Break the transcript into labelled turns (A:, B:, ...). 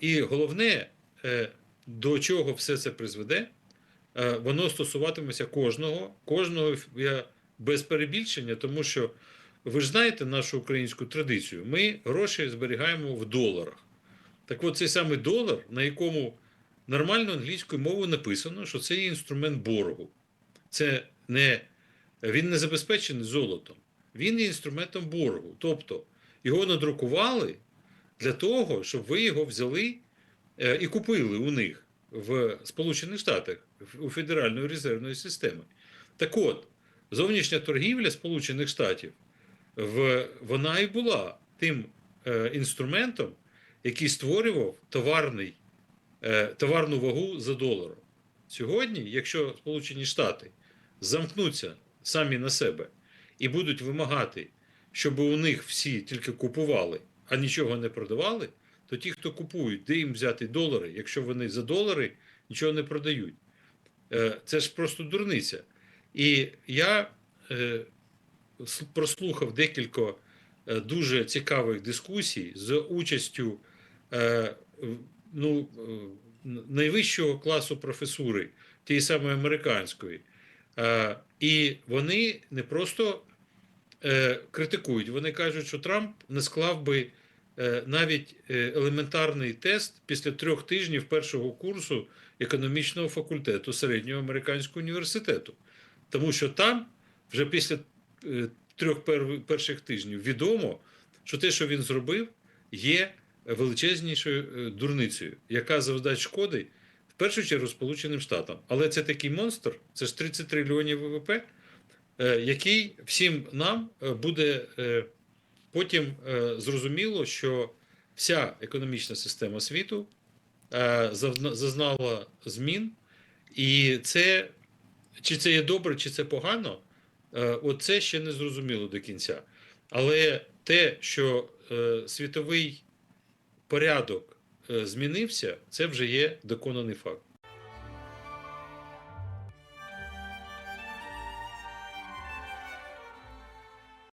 A: І головне, е, до чого все це призведе, е, воно стосуватиметься кожного, кожного я без перебільшення, тому що ви ж знаєте нашу українську традицію. Ми гроші зберігаємо в доларах. Так от цей самий долар, на якому нормально англійською мовою написано, що це є інструмент боргу. Це не, він не забезпечений золотом, він є інструментом боргу. Тобто його надрукували для того, щоб ви його взяли е, і купили у них в Сполучених Штатах у Федеральної резервної системи. Так от, зовнішня торгівля Сполучених Штатів вона і була тим е, інструментом, який створював товарний, е, товарну вагу за доларом. Сьогодні, якщо Сполучені Штати замкнуться самі на себе і будуть вимагати, щоб у них всі тільки купували, а нічого не продавали, то ті, хто купують, де їм взяти долари, якщо вони за долари нічого не продають. Е, Це ж просто дурниця. І я е, прослухав декілька е, дуже цікавих дискусій з участю ну, найвищого класу професури, тієї самої американської. І вони не просто е, критикують, вони кажуть, що Трамп не склав би е, навіть е, елементарний тест після трьох тижнів першого курсу економічного факультету середнього американського університету. Тому що там вже після трьох пер- перших тижнів відомо, що те, що він зробив, є величезнішою дурницею, яка завдасть шкоди в першу чергу Сполученим Штатам. Але це такий монстр, це ж 30 трильйонів ВВП, який всім нам е, буде е, потім е, зрозуміло, що вся економічна система світу е, зазнала змін, і це чи це є добре, чи це погано, е, от це ще не зрозуміло до кінця. Але те, що е, світовий порядок е, змінився, це вже є доконаний факт.